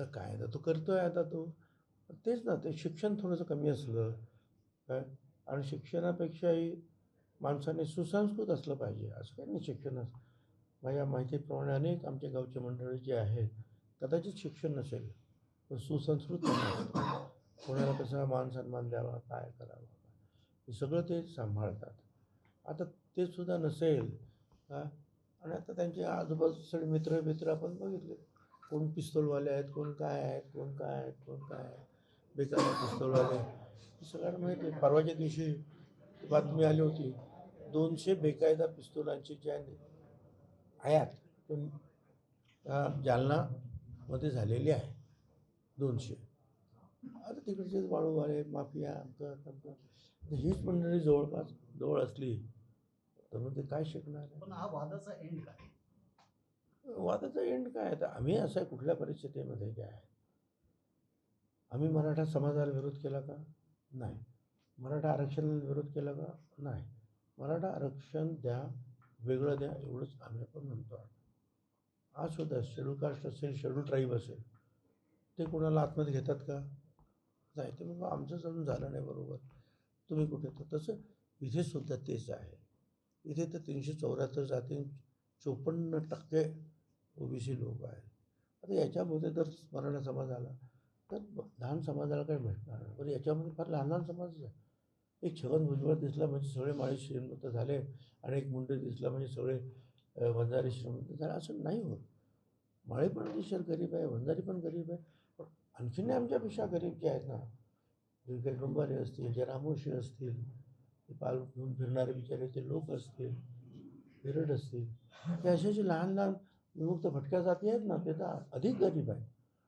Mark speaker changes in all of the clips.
Speaker 1: आता काय ना तो करतो आहे आता तो? तेच ना ते शिक्षण थोडंसं कमी असलं काय आणि शिक्षणापेक्षाही माणसाने सुसंस्कृत असलं पाहिजे असं काही नाही शिक्षण माझ्या माहितीप्रमाणे अनेक आमच्या गावचे मंडळी जे आहेत कदाचित शिक्षण नसेल पण सुसंस्कृत कोणाला कसा मान सन्मान द्यावा काय करावं? हे सगळं ते सांभाळतात. आता ते सुद्धा नसेल का आणि आता त्यांचे आजूबाजूचे सगळे मित्र मित्र आपण बघितले. कोण पिस्तूलवाले आहेत कोण काय आहेत कोण काय आहेत कोण काय आहे बेकार पिस्तूलवाले हे सगळ्यांना माहिती आहे. परवाच्या दिवशी बातमी आली होती दोनशे बेकायदा पिस्तोलांची ज्या आयात. पण त्या जालनामध्ये झालेली आहे दोनशे. आता तिकडचेच वाळूवाले माफिया आमचं तमचं. हीच मंडळी जवळपास जवळ असली तर मग ते काय शिकणार आहे?
Speaker 2: पण हा वादाचा एंड काय?
Speaker 1: वादाचा एंड काय आहे? तर आम्ही असं कुठल्या परिस्थितीमध्ये काय? आहे आम्ही मराठा समाजाला विरोध केला का? नाही. मराठा आरक्षणाला विरोध केला का? नाही. मराठा आरक्षण द्या वेगळं द्या एवढंच आम्ही पण म्हणतो आज सुद्धा शेड्यूल कास्ट असेल शेड्यूल ट्राईब असेल ते कोणाला आतमध्ये घेतात का? नाही ते मग आमचं अजून झालं नाही बरोबर. तुम्ही कुठे? तर तसं इथे सुद्धा तेच आहे. इथे तर तीनशे चौऱ्याहत्तर जाती चोपन्न टक्के ओबीसी लोक आहेत. आता याच्यामध्ये जर मराठा समाज आला तर लहान समाजाला काही भेटणार नाही. पण याच्यामध्ये फार लहान लहान समाज आहे. एक छगन भुजबळ दिसला म्हणजे सगळे माळी श्रीमंत झाले आणि एक मुंडे दिसला म्हणजे सगळे वंजारी श्रीमंत झाले. असं नाही होत. माळी पण अतिशय गरीब आहे वंजारी पण गरीब आहे. पण आणखीन आमच्यापेक्षा गरीब जे आहेत ना जे काही डोंबारे असतील जे रामोशी असतील ते पाल घेऊन फिरणारे बिचारे ते लोक असतील बिरड असतील हे असे जे लहान लहान विमुक्त भटक्या जाती आहेत ना ते तर अधिक गरीब आहेत.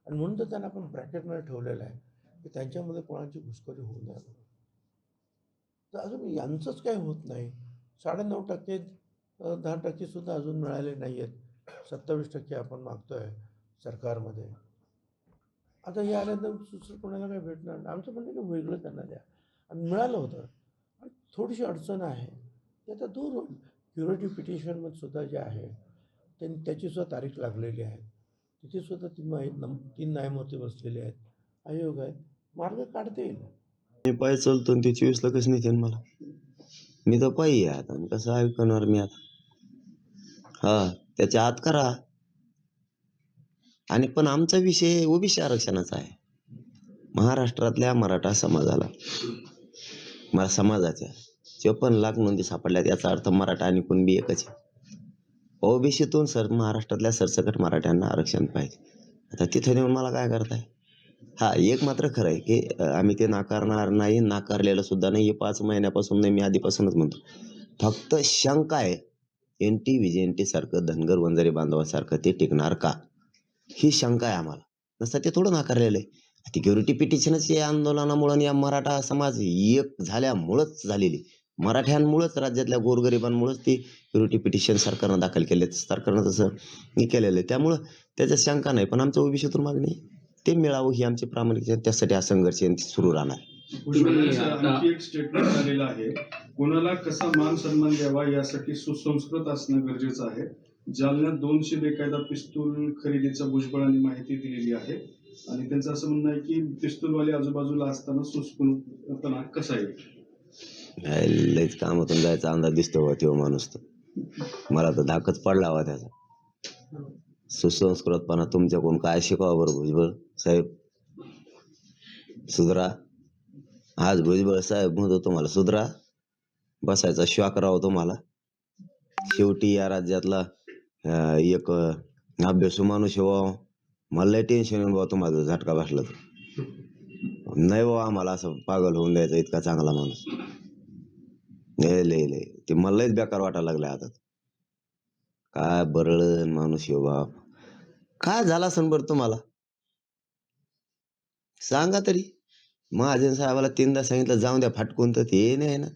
Speaker 1: आणि म्हणून तर त्यांना आपण ब्रॅकेटमध्ये ठेवलेलं आहे की त्यांच्यामध्ये कोणाची घुसखोरी होऊ नये म्हणून. तर अजून यांचंच काही होत नाही. साडेनऊ टक्के दहा टक्केसुद्धा अजून मिळाले नाही आहेत. सत्तावीस टक्के आपण मागतो आहे सरकारमध्ये. आता हे आल्यानंतर दुसरं कोणाला काही भेटणार नाही. आमचं म्हणणं की वेगळं त्यांना द्या. आणि मिळालं होतं. आणि थोडीशी अडचण आहे. ते आता दूर होईल. क्युरेटिव्ह पिटिशनमध्ये सुद्धा जे आहे त्यांनी त्याची सुद्धा तारीख लागलेली आहे तिथे सुद्धा तीन आहेत नम तीन न्यायमूर्ती बसलेले आहेत. आयोग आहेत. मार्ग काढता येईल.
Speaker 3: मी पाय चालतो आणि ते चोवीसला कसं नेते मला. मी तर पायी आहे आता. कसं ऐकणार मी आता? हा त्याच्या आत करा. आणि पण आमचा विषय ओबीसी आरक्षणाचा आहे. महाराष्ट्रातल्या मराठा समाजाला मला समाजाच्या चोपन्न लाख नोंदी सापडल्यात याचा अर्थ मराठा आणि कुणबी एकच आहे. ओबीसीतून सर महाराष्ट्रातल्या सरसकट मराठ्यांना आरक्षण पाहिजे. आता तिथं नेऊन मला काय करताय? हा एक मात्र खरं आहे की आम्ही ते नाकारणार नाही नाकारलेलं सुद्धा नाही. हे पाच महिन्यापासून नाही मी आधीपासूनच म्हणतो. फक्त शंका आहे N T V N T सारखं धनगर वंजारी बांधवासारखं ते टिकणार का? ही शंका आहे आम्हाला. नसतं ते थोडं नाकारलेलं आहे. सिक्युरिटी पिटिशनच या आंदोलनामुळं आणि या मराठा समाज एक झाल्यामुळंच झालेली. मराठ्यांमुळंच राज्यातल्या गोरगरिबांमुळंच ती युनिटी पिटिशन सरकारनं दाखल केले सरकारनं तसं केलेलं आहे. त्यामुळं त्याच्यात शंका नाही पण आमच्या ओबीसीतून मागणी ते मिळावं ही आमची प्रामाणिक त्यासाठी हा संघर्ष सुरू राहणार.
Speaker 4: आणखी एक स्टेटमेंट आलेलं आहे. कोणाला कसा मान सन्मान द्यावा यासाठी सुसंस्कृत असणं गरजेचं आहे. जालन्यात दोनशे बेकायदा पिस्तूल खरेदीचा भुजबळांनी माहिती दिलेली आहे. आणि त्यांचं असं म्हणणं आहे की पिस्तूलवाले आजूबाजूला असताना सुसपूर्णपणा कसा येईल
Speaker 3: लईच कामातून जायचा अंदाज दिसतो बा तो माणूस तर. मला तर धाकच पडला हवा त्याचा. सुसंस्कृतपणा तुमच्याकडून काय शिकावं बरं भुजबळ साहेब? सुधरा. आज भुजबळ साहेब म्हणतो तुम्हाला सुधरा बसायचा श्वाक राव तुम्हाला. शेवटी या राज्यातला एक अभ्यासू माणूस आहे मला टेन्शन येऊन बाबा तुम्हाला झटका बसला तर. नाही बाबा आम्हाला असं पागल होऊन द्यायचा इतका चांगला माणूस. लय लय लय. ते मला बेकार वाटायला लागलं आता. काय बरळण माणूस येऊ बाप. काय झाला सण बरं तुम्हाला? सांगा तरी. महाजन साहेबाला तीनदा सांगितलं जाऊन द्या फाटकून तर ते नाही ना.